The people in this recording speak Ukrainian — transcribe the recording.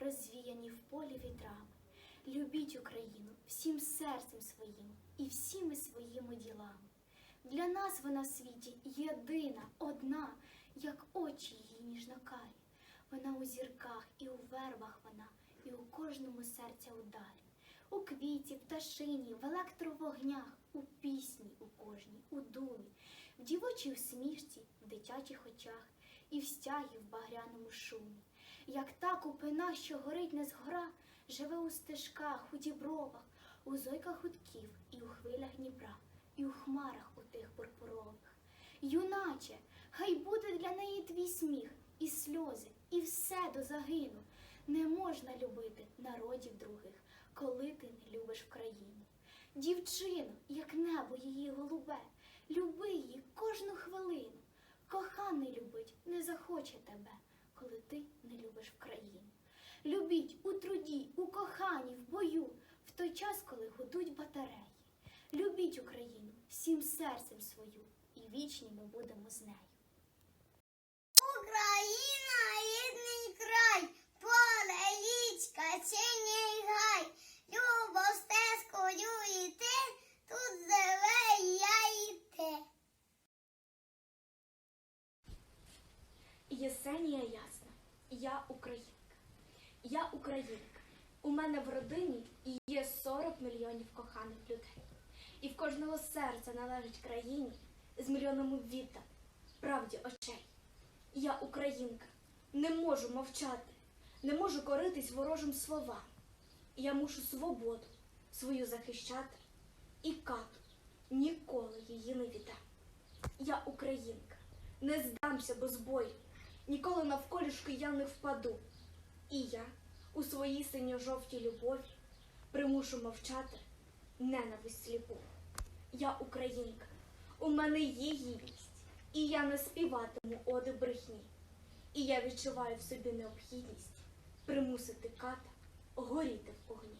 розвіяні в полі вітрами. Любіть Україну всім серцем своїм і всіми своїми ділами. Для нас вона в світі єдина, одна, як очі її ніжно карі. Вона у зірках і у вербах вона, і у кожному серця ударі. У квіті, пташині, в електровогнях, у пісні у кожній, у думі, в дівочій усмішці, в дитячих очах і в стягі в багряному шумі. Як та купина, що горить не згора, живе у стежках, у дібровах, у зойках гудків і у хвилях Дніпра, і у хмарах у тих пурпурових. Юначе, хай буде для неї твій сміх, і сльози, і все до загину. Не можна любити народів других, коли ти не любиш в країну. Дівчину, як небо її голубе, люби її кожну хвилину. Коханий любить не захоче тебе, коли ти не любиш в країну. Любіть у коханні, в бою, в той час, коли гудуть батареї. Любіть Україну всім серцем свою, і вічні ми будемо з нею. Україна, рідний край, поле, річка, синій гай, любо стежкою йти, тут живе я і ти. Єсенія ясна, я українка. Я українка. У мене в родині є 40 мільйонів коханих людей. І в кожного серця належить країні з мільйонами віта, правді очей. Я українка, не можу мовчати, не можу коритись ворожим словам. Я мушу свободу свою захищати і кату ніколи її не віддам. Я українка, не здамся без бою, ніколи навколішки я не впаду. І я у своїй синьо-жовтій любові примушу мовчати ненависть сліпу. Я українка, у мене є гідність, і я не співатиму оди брехні. І я відчуваю в собі необхідність примусити ката горіти в огні.